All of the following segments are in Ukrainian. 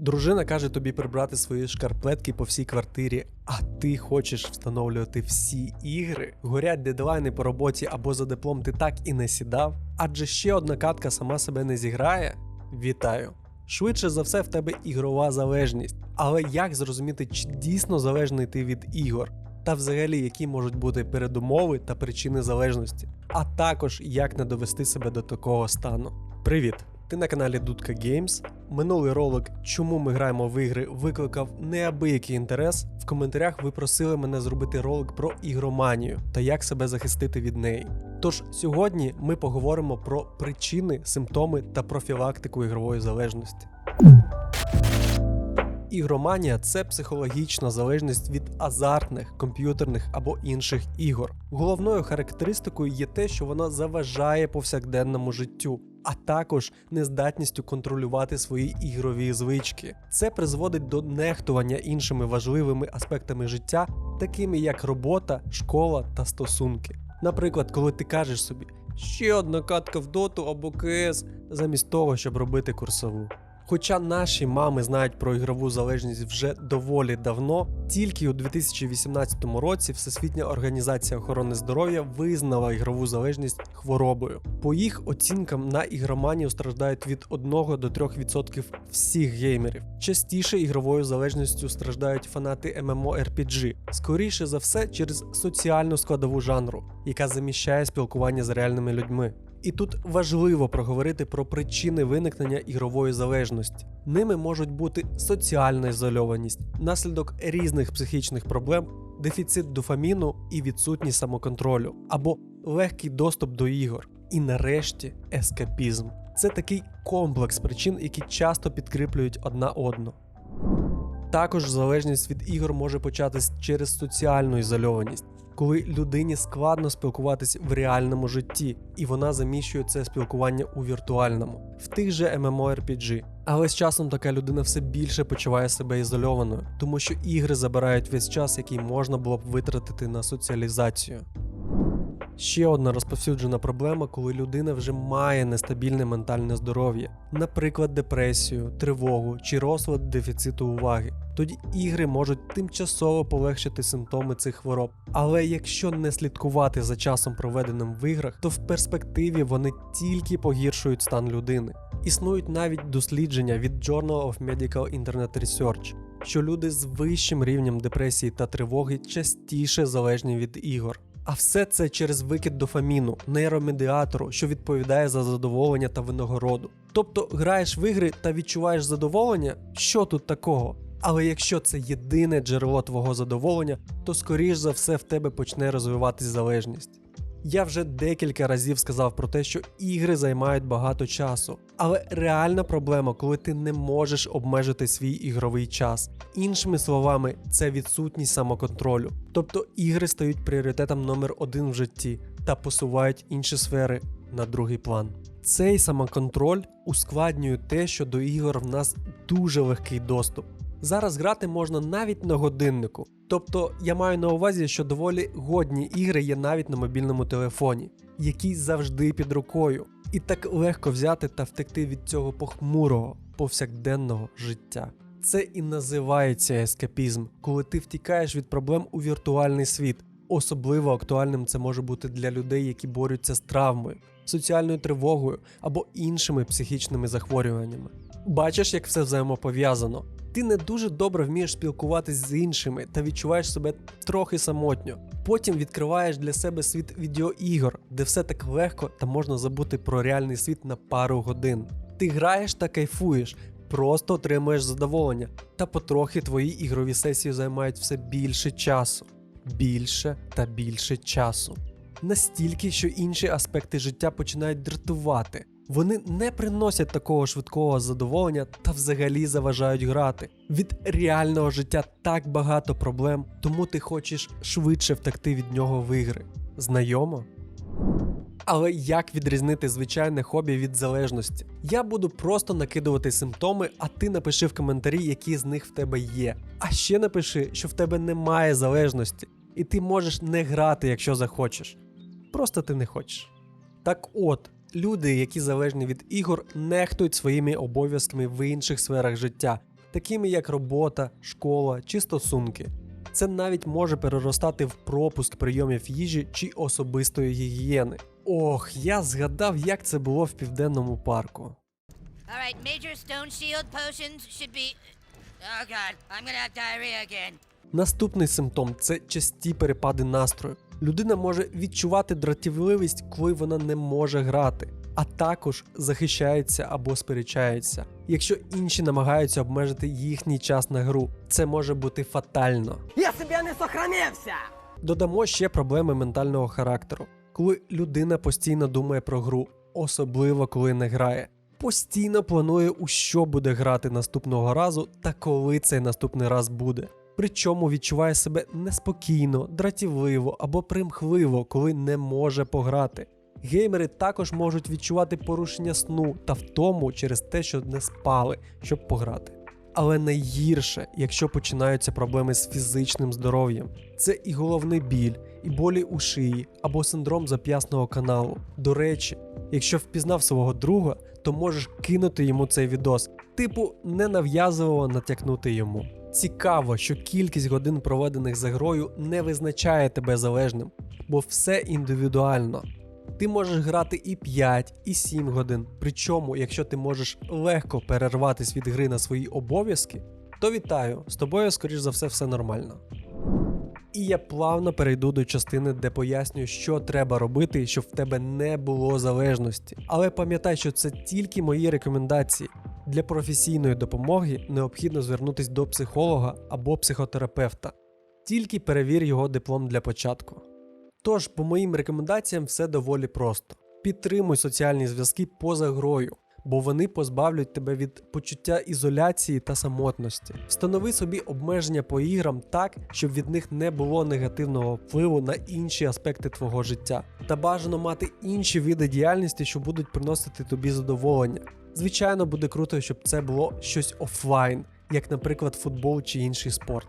Дружина каже тобі прибрати свої шкарплетки по всій квартирі, а ти хочеш встановлювати всі ігри. Горять дедлайни по роботі або за диплом ти так і не сідав. Адже ще одна катка сама себе не зіграє. Вітаю! Швидше за все в тебе ігрова залежність. Але як зрозуміти, чи дійсно залежний ти від ігор? Та взагалі, які можуть бути передумови та причини залежності, а також як не довести себе до такого стану. Привіт! Ти на каналі Дудка Games. Минулий ролик, чому ми граємо в ігри, викликав неабиякий інтерес. В коментарях ви просили мене зробити ролик про ігроманію та як себе захистити від неї. Тож сьогодні ми поговоримо про причини, симптоми та профілактику ігрової залежності. Ігроманія це психологічна залежність від азартних, комп'ютерних або інших ігор. Головною характеристикою є те, що вона заважає повсякденному життю, а також нездатністю контролювати свої ігрові звички. Це призводить до нехтування іншими важливими аспектами життя, такими як робота, школа та стосунки. Наприклад, коли ти кажеш собі ще одна катка в доту або КС, замість того, щоб робити курсову. Хоча наші мами знають про ігрову залежність вже доволі давно, тільки у 2018 році Всесвітня організація охорони здоров'я визнала ігрову залежність хворобою. По їх оцінкам на ігроманію страждають від 1 до 3% всіх геймерів. Частіше ігровою залежністю страждають фанати MMORPG, скоріше за все через соціальну складову жанру, яка заміщає спілкування з реальними людьми. І тут важливо проговорити про причини виникнення ігрової залежності. Ними можуть бути соціальна ізольованість, наслідок різних психічних проблем, дефіцит дофаміну і відсутність самоконтролю, або легкий доступ до ігор. І нарешті ескапізм. Це такий комплекс причин, які часто підкріплюють одна одну. Також залежність від ігор може початись через соціальну ізольованість, коли людині складно спілкуватись в реальному житті, і вона заміщує це спілкування у віртуальному, в тих же MMORPG. Але з часом така людина все більше почуває себе ізольованою, тому що ігри забирають весь час, який можна було б витратити на соціалізацію. Ще одна розповсюджена проблема, коли людина вже має нестабільне ментальне здоров'я, наприклад, депресію, тривогу чи розлад дефіциту уваги. Тоді ігри можуть тимчасово полегшити симптоми цих хвороб. Але якщо не слідкувати за часом проведеним в іграх, то в перспективі вони тільки погіршують стан людини. Існують навіть дослідження від Journal of Medical Internet Research, що люди з вищим рівнем депресії та тривоги частіше залежні від ігор. А все це через викид дофаміну, нейромедіатору, що відповідає за задоволення та винагороду. Тобто граєш в ігри та відчуваєш задоволення, що тут такого? Але якщо це єдине джерело твого задоволення, то скоріш за все в тебе почне розвиватись залежність. Я вже декілька разів сказав про те, що ігри займають багато часу, але реальна проблема, коли ти не можеш обмежити свій ігровий час. Іншими словами, це відсутність самоконтролю. Тобто ігри стають пріоритетом номер один в житті та посувають інші сфери на другий план. Цей самоконтроль ускладнює те, що до ігор в нас дуже легкий доступ. Зараз грати можна навіть на годиннику. Тобто я маю на увазі, що доволі годні ігри є навіть на мобільному телефоні, який завжди під рукою, і так легко взяти та втекти від цього похмурого повсякденного життя. Це і називається ескапізм, коли ти втікаєш від проблем у віртуальний світ. Особливо актуальним це може бути для людей, які борються з травмою, соціальною тривогою або іншими психічними захворюваннями. Бачиш, як все взаємопов'язано. Ти не дуже добре вмієш спілкуватись з іншими та відчуваєш себе трохи самотньо. Потім відкриваєш для себе світ відеоігор, де все так легко та можна забути про реальний світ на пару годин. Ти граєш та кайфуєш, просто отримуєш задоволення, та потрохи твої ігрові сесії займають все більше часу, більше та більше часу. Настільки, що інші аспекти життя починають дратувати. Вони не приносять такого швидкого задоволення та взагалі заважають грати. Від реального життя так багато проблем, тому ти хочеш швидше втекти від нього в ігри. Знайомо? Але як відрізнити звичайне хобі від залежності? Я буду просто накидувати симптоми, а ти напиши в коментарі, які з них в тебе є. А ще напиши, що в тебе немає залежності, і ти можеш не грати, якщо захочеш. Просто ти не хочеш. Так от, люди, які залежні від ігор, нехтують своїми обов'язками в інших сферах життя такими як робота, школа чи стосунки. Це навіть може переростати в пропуск прийомів їжі чи особистої гігієни. Ох, я згадав, як це було в південному парку. All right, major stone shield potions should be. Oh god, I'm gonna have diarrhea again. Наступний симптом це часті перепади настрою. Людина може відчувати дратівливість, коли вона не може грати, а також захищається або сперечається. Якщо інші намагаються обмежити їхній час на гру, це може бути фатально. Я себе не сохранився! Додамо ще проблеми ментального характеру, коли людина постійно думає про гру, особливо коли не грає. Постійно планує, у що буде грати наступного разу та коли цей наступний раз буде. Причому відчуває себе неспокійно, дратівливо або примхливо, коли не може пограти. Геймери також можуть відчувати порушення сну та втому через те, що не спали, щоб пограти. Але найгірше, якщо починаються проблеми з фізичним здоров'ям, це і головний біль, і болі у шиї або синдром зап'ясного каналу. До речі, якщо впізнав свого друга, то можеш кинути йому цей відос, типу ненав'язливо натякнути йому. Цікаво, що кількість годин, проведених за грою, не визначає тебе залежним, бо все індивідуально. Ти можеш грати і 5, і 7 годин. Причому, якщо ти можеш легко перерватись від гри на свої обов'язки, то вітаю, з тобою, скоріш за все, все нормально. І я плавно перейду до частини, де пояснюю, що треба робити, щоб в тебе не було залежності. Але пам'ятай, що це тільки мої рекомендації. Для професійної допомоги необхідно звернутися до психолога або психотерапевта. Тільки перевір його диплом для початку. Тож, по моїм рекомендаціям, все доволі просто. Підтримуй соціальні зв'язки поза грою, бо вони позбавлять тебе від почуття ізоляції та самотності. Встанови собі обмеження по іграм так, щоб від них не було негативного впливу на інші аспекти твого життя. Та бажано мати інші види діяльності, що будуть приносити тобі задоволення. Звичайно, буде круто, щоб це було щось офлайн, як, наприклад, футбол чи інший спорт.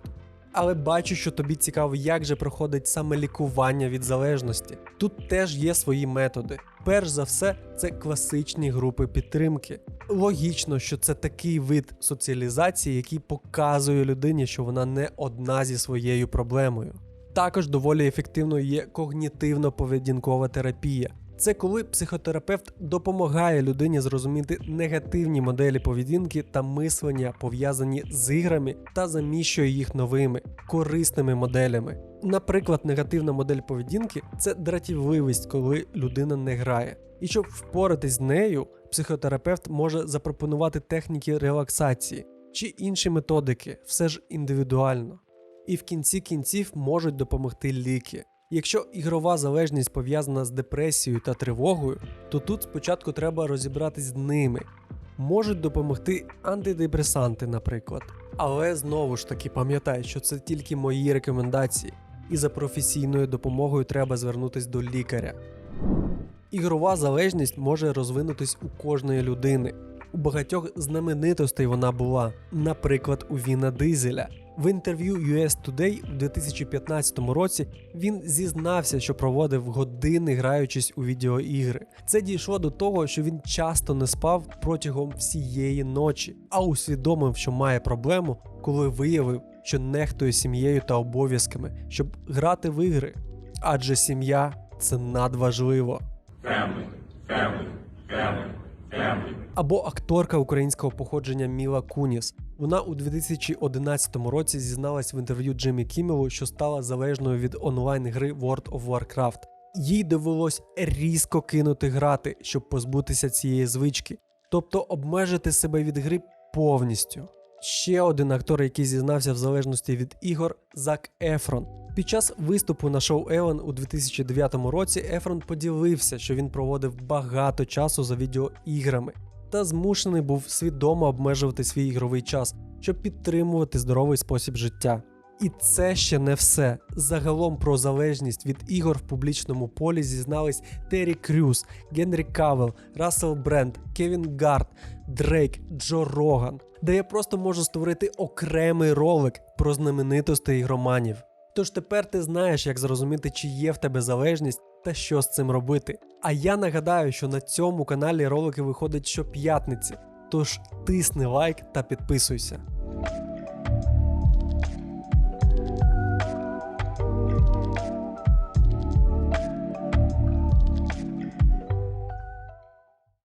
Але бачу, що тобі цікаво, як же проходить саме лікування від залежності. Тут теж є свої методи. Перш за все, це класичні групи підтримки. Логічно, що це такий вид соціалізації, який показує людині, що вона не одна зі своєю проблемою. Також доволі ефективною є когнітивно-поведінкова терапія. Це коли психотерапевт допомагає людині зрозуміти негативні моделі поведінки та мислення, пов'язані з іграми, та заміщує їх новими корисними моделями. Наприклад, негативна модель поведінки це дратівливість, коли людина не грає. І щоб впоратись з нею, психотерапевт може запропонувати техніки релаксації чи інші методики, все ж індивідуально. І в кінці кінців можуть допомогти ліки. Якщо ігрова залежність пов'язана з депресією та тривогою, то тут спочатку треба розібратись з ними. Можуть допомогти антидепресанти, наприклад. Але знову ж таки пам'ятай, що це тільки мої рекомендації, і за професійною допомогою треба звернутися до лікаря. Ігрова залежність може розвинутись у кожної людини. У багатьох знаменитостей вона була, наприклад, у Віна Дизеля. В інтерв'ю US Today у 2015 році він зізнався, що проводив години граючись у відеоігри. Це дійшло до того, що він часто не спав протягом всієї ночі, а усвідомив, що має проблему, коли виявив, що нехтує сім'єю та обов'язками, щоб грати в ігри. Адже сім'я це надважливо. Або акторка українського походження Міла Куніс. Вона у 2011 році зізналась в інтерв'ю Джиммі Кіммелу, що стала залежною від онлайн-гри World of Warcraft. Їй довелось різко кинути грати, щоб позбутися цієї звички, тобто обмежити себе від гри повністю. Ще один актор, який зізнався в залежності від ігор, Зак Ефрон. Під час виступу на шоу Елен у 2009 році Ефрон поділився, що він проводив багато часу за відеоіграми та змушений був свідомо обмежувати свій ігровий час, щоб підтримувати здоровий спосіб життя. І це ще не все. Загалом про залежність від ігор в публічному полі зізнались Террі Крюс, Генрі Кавел, Рассел Бренд, Кевін Гарт, Дрейк, Джо Роган, де я просто можу створити окремий ролик про знаменитостей ігроманів. Тож тепер ти знаєш, як зрозуміти, чи є в тебе залежність та що з цим робити. А я нагадаю, що на цьому каналі ролики виходять щоп'ятниці, тож тисни лайк та підписуйся.